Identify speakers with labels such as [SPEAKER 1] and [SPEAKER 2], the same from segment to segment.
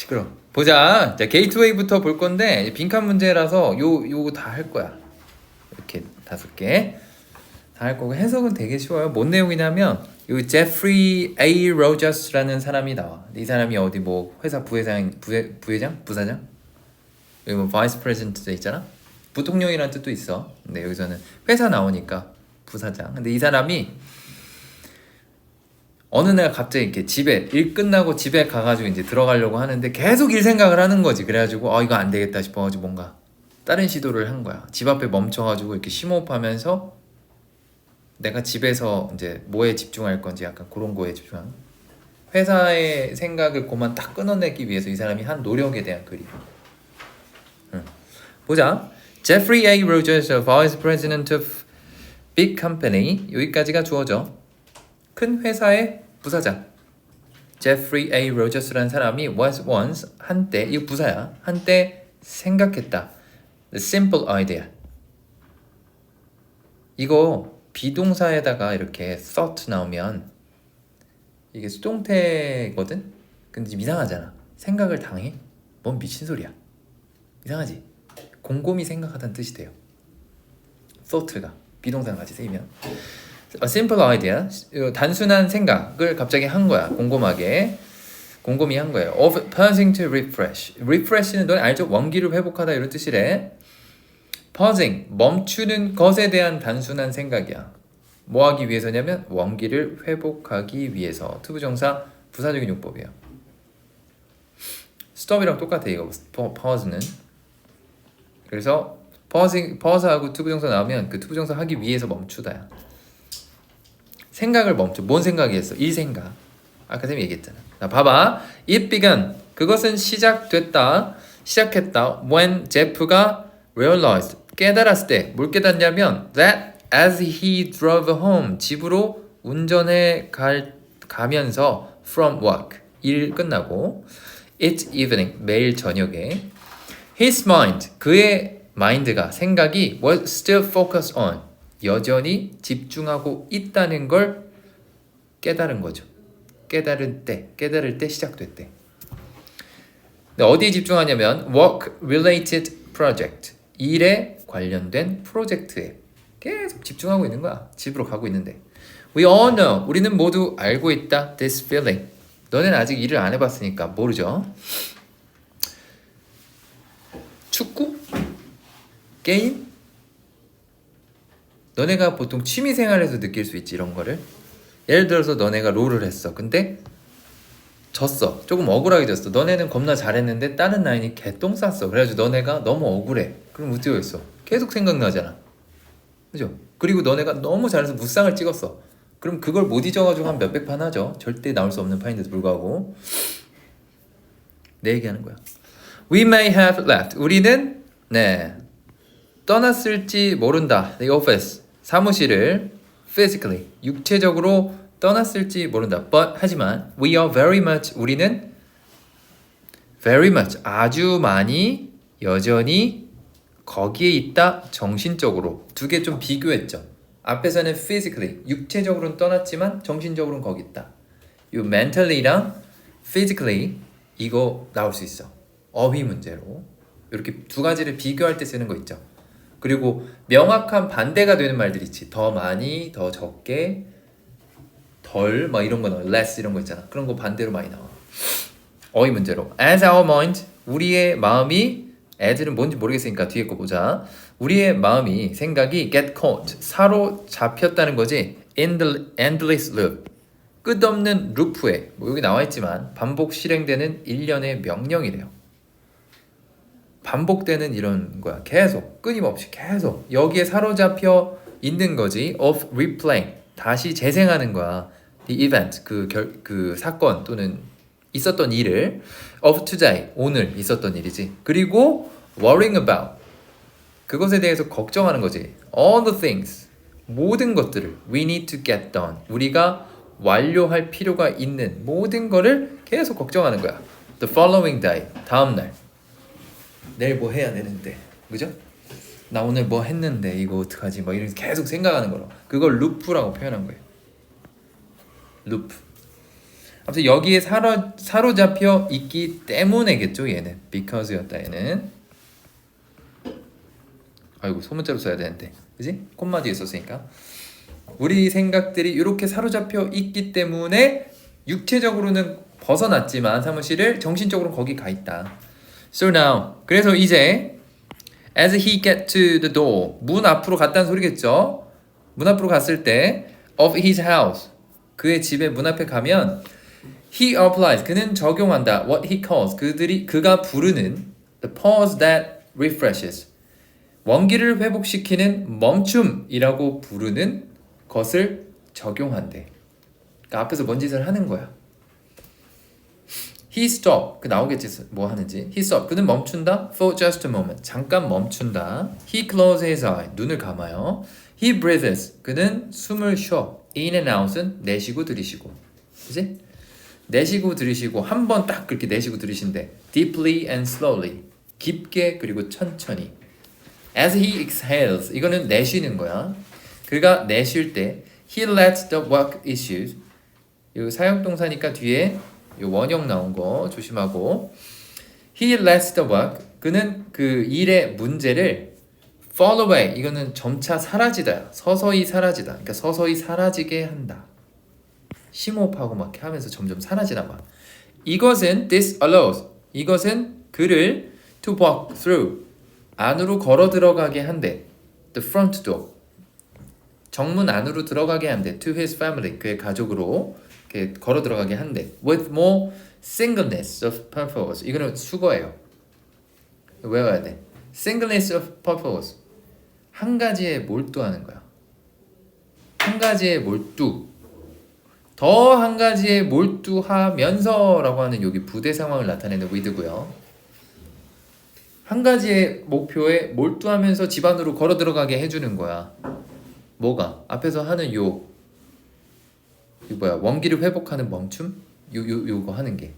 [SPEAKER 1] 시끄러. 보자. 자 게이트웨이부터 볼 건데 빈칸 문제라서 요 요거 다 할 거야. 이렇게 다섯 개. 다 할 거고 해석은 되게 쉬워요. 뭔 내용이냐면 요 제프리 A 로저스라는 사람이 나와. 이 사람이 어디 뭐 회사 부회장 부회, 부회장 부사장 여기 뭐 바이스 프레젠트 있잖아. 부통령이라는 뜻도 있어. 근데 여기서는 회사 나오니까 부사장. 근데 이 사람이 어느 날 갑자기 이렇게 집에 일 끝나고 집에 가가지고 이제 들어가려고 하는데 계속 일 생각을 하는 거지. 그래가지고 아 이거 안 되겠다 싶어가지고 뭔가 다른 시도를 한 거야. 집 앞에 멈춰가지고 이렇게 심호흡하면서 내가 집에서 이제 뭐에 집중할 건지 약간 그런 거에 집중하는. 회사의 생각을 그만 딱 끊어내기 위해서 이 사람이 한 노력에 대한 글이. 응. 보자. Jeffrey A. Rogers, Vice President of Big Company 여기까지가 주어져. 큰 회사의 부사장. Jeffrey A. Rogers라는 사람이 was once 한때 이거 부사야. 한때 생각했다. The simple idea. 이거 비동사에다가 이렇게 thought 나오면 이게 수동태거든. 근데 좀 이상하잖아. 생각을 당해? 뭔 미친 소리야. 이상하지? 곰곰이 생각하다는 뜻이 돼요. thought가 비동사 같이 쓰이면 simple idea 어, 단순한 생각을 갑자기 한 거야. 곰곰하게. 곰곰이 한 거예요. Of pausing to refresh. Refresh는 넌 알죠? 원기를 회복하다 이런 뜻이래. Pausing. 멈추는 것에 대한 단순한 생각이야. 뭐 하기 위해서냐면 원기를 회복하기 위해서. 투부정사 부사적인 용법이에요 stop이랑 똑같아 이거. pause는. 그래서 pausing, pause하고 투부정사 나오면 그 투부정사 하기 위해서 멈추다야 생각을 멈춰. 뭔 생각이었어? 이 생각. 아까 쌤이 얘기했잖아. 자, 봐봐. It began. 그것은 시작됐다. 시작했다. When 제프가 realized. 깨달았을 때. 뭘 깨닫냐면 that as he drove home. 집으로 운전해 갈, 가면서 from work. 일 끝나고 each evening. 매일 저녁에 his mind. 그의 마인드가 생각이 was still focused on. 여전히 집중하고 있다는 걸 깨달은 거죠. 깨달은 때, 깨달을 때 시작됐대. 어디에 집중하냐면 work related project 일에 관련된 프로젝트에 계속 집중하고 있는 거야. 집으로 가고 있는데. We all know 우리는 모두 알고 있다 this feeling. 너는 아직 일을 안 해봤으니까 모르죠. 축구, 게임, 너네가 보통 취미 생활에서 느낄 수 있지 이런 거를? 예를 들어서 너네가 롤을 했어. 근데 졌어. 조금 억울하게 졌어. 너네는 겁나 잘했는데 다른 라인이 개똥 쌌어. 그래가지고 너네가 너무 억울해. 그럼 어떻게 했어? 계속 생각나잖아. 그죠? 그리고 너네가 너무 잘해서 무쌍을 찍었어. 그럼 그걸 못 잊어가지고 한 몇백 판 하죠. 절대 나올 수 없는 판인데도 불구하고. 내 얘기하는 거야. We may have left. 우리는 네. 떠났을지 모른다. The office 사무실을 physically 육체적으로 떠났을지 모른다. But 하지만 we are very much 우리는 very much 아주 많이 여전히 거기에 있다 정신적으로 두 개 좀 비교했죠. 앞에서는 physically 육체적으로는 떠났지만 정신적으로는 거기 있다. 이 mentally랑 physically 이거 나올 수 있어. 어휘 문제로 이렇게 두 가지를 비교할 때 쓰는 거 있죠. 그리고 명확한 반대가 되는 말들 있지. 더 많이, 더 적게, 덜, 막 이런 거 나와. less 이런 거 있잖아. 그런 거 반대로 많이 나와. 어휘 문제로. As our mind, 우리의 마음이 as는 뭔지 모르겠으니까 뒤에 거 보자. 우리의 마음이 생각이 get caught 사로잡혔다는 거지. in the endless loop. 끝없는 루프에 뭐 여기 나와 있지만 반복 실행되는 일련의 명령이래요. 반복되는 이런 거야. 계속 끊임없이 계속 여기에 사로잡혀 있는 거지. of replaying 다시 재생하는 거야. the event 그, 결, 그 사건 또는 있었던 일을 of today 오늘 있었던 일이지. 그리고 worrying about 그것에 대해서 걱정하는 거지. all the things 모든 것들을 we need to get done 우리가 완료할 필요가 있는 모든 거를 계속 걱정하는 거야. the following day 다음 날 내일 뭐 해야 되는데 그죠? 나 오늘 뭐 했는데 이거 어떡하지? 막 이런 계속 생각하는 거로 그걸 루프라고 표현한 거예요. 루프. 아무튼 여기에 사로, 사로잡혀 있기 때문에겠죠 얘는 because였다 얘는 아이고 소문자로 써야 되는데 그지? 콤마 뒤에 썼으니까 우리 생각들이 이렇게 사로잡혀 있기 때문에 육체적으로는 벗어났지만 사무실을 정신적으로 거기 가 있다. So now 그래서 이제 as he get to the door 문 앞으로 갔다는 소리겠죠. 문 앞으로 갔을 때 of his house 그의 집에 문 앞에 가면 he applies 그는 적용한다 what he calls 그들이 그가 부르는 the pause that refreshes 원기를 회복시키는 멈춤이라고 부르는 것을 적용한대. 그러니까 앞에서 뭔 짓을 하는 거야. He stop 그 나오겠지 뭐 하는지. He stop 그는 멈춘다. For just a moment 잠깐 멈춘다. He closes his eye 눈을 감아요. He breathes 그는 숨을 쉬어. In and out은 내쉬고 들이쉬고. 그지? 내쉬고 들이쉬고 한 번 딱 그렇게 내쉬고 들이신대. Deeply and slowly 깊게 그리고 천천히. As he exhales 이거는 내쉬는 거야. 그가 내쉴 때 he lets the work issues 이 사용 동사니까 뒤에 이 원형 나온 거 조심하고. He lets the work. 그는 그 일의 문제를 fall away. 이거는 점차 사라지다. 서서히 사라지다. 그러니까 서서히 사라지게 한다. 심호흡하고 막 하면서 점점 사라지나 봐. 이것은 this allows 이것은 그를 to walk through. 안으로 걸어 들어가게 한대. The front door. 정문 안으로 들어가게 한대. To his family. 그의 가족으로 이렇게 걸어 들어가게 한대 with more singleness of purpose. 이거는 수거예요. 외워야 돼. singleness of purpose. 한 가지에 몰두하는 거야. 한 가지에 몰두. 더 한 가지에 몰두하면서라고 하는 여기 부대 상황을 나타내는 with고요. 한 가지의 목표에 몰두하면서 집안으로 걸어 들어가게 해주는 거야. 뭐가? 앞에서 하는 요, 이 뭐야? 원기를 회복하는 멈춤? 요, 요, 요거 하는 게.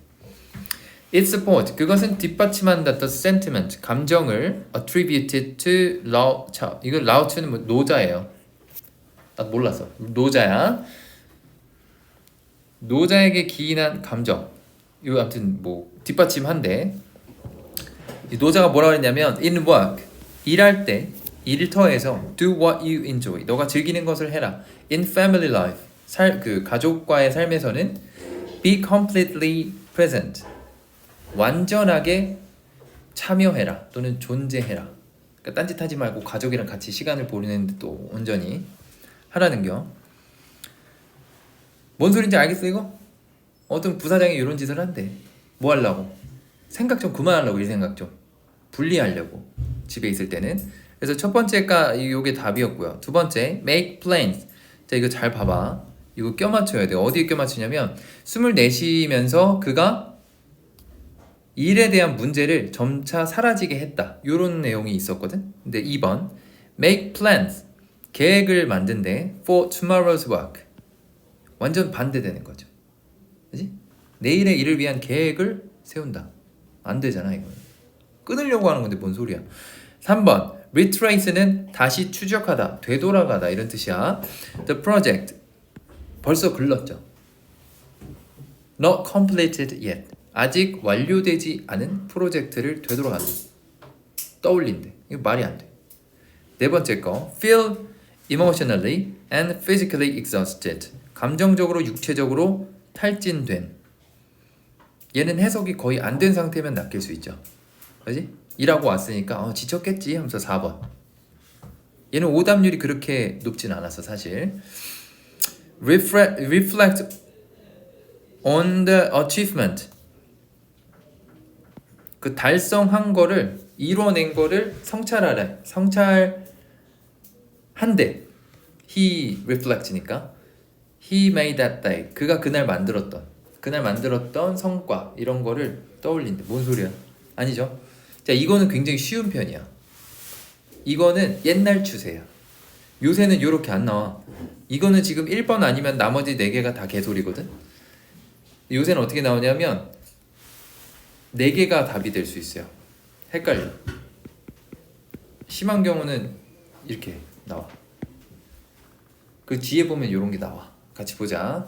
[SPEAKER 1] It support 그것은 뒷받침한다 the sentiment 감정을 attributed to law 자 이거 lau트는 뭐 노자예요. 나 몰랐어. 노자야. 노자에게 기인한 감정. 이거 아무튼 뭐 뒷받침한데 이 노자가 뭐라고 했냐면 in work 일할 때 일터에서 do what you enjoy 너가 즐기는 것을 해라 in family life 살 그 가족과의 삶에서는 be completely present. 완전하게 참여해라 또는 존재해라. 그러니까 딴짓하지 말고 가족이랑 같이 시간을 보내는데 또 온전히 하라는겨. 뭔 소린지 알겠어 이거? 어떤 부사장이 이런 짓을 한대. 뭐 하려고? 생각 좀 그만하려고 이 생각 좀. 분리하려고. 집에 있을 때는. 그래서 첫 번째가 이게 답이었고요. 두 번째 make plans. 자 이거 잘 봐봐 이거 껴 맞춰야 돼 어디에 껴 맞추냐면 숨을 내쉬면서 그가 일에 대한 문제를 점차 사라지게 했다. 이런 내용이 있었거든. 근데 2번. Make plans. 계획을 만든대 for tomorrow's work. 완전 반대되는 거죠. 그지? 내일의 일을 위한 계획을 세운다. 안 되잖아 이거 끊으려고 하는 건데 뭔 소리야. 3번. retrace는 다시 추적하다 되돌아가다 이런 뜻이야. The project 벌써 글렀죠. Not completed yet. 아직 완료되지 않은 프로젝트를 되돌아간다 떠올린대. 이거 말이 안 돼 네 번째 거. Feel emotionally and physically exhausted. 감정적으로 육체적으로 탈진된. 얘는 해석이 거의 안 된 상태면 낚일 수 있죠. 그지? 일하고 왔으니까 어, 지쳤겠지 하면서 4번. 얘는 오답률이 그렇게 높진 않았어 사실 reflect, on the achievement. 그 달성한 거를 이뤄낸 거를 성찰하래. 성찰한대. He reflect니까. He made that day. 그가 그날 만들었던 그날 만들었던 성과 이런 거를 떠올린대. 뭔 소리야? 아니죠? 자 이거는 굉장히 쉬운 편이야. 이거는 옛날 추세야 요새는 이렇게 안 나와. 이거는 지금 1번 아니면 나머지 4개가 다 개소리거든? 요새는 어떻게 나오냐면 4개가 답이 될 수 있어요. 헷갈려. 심한 경우는 이렇게 나와. 그 뒤에 보면 이런 게 나와. 같이 보자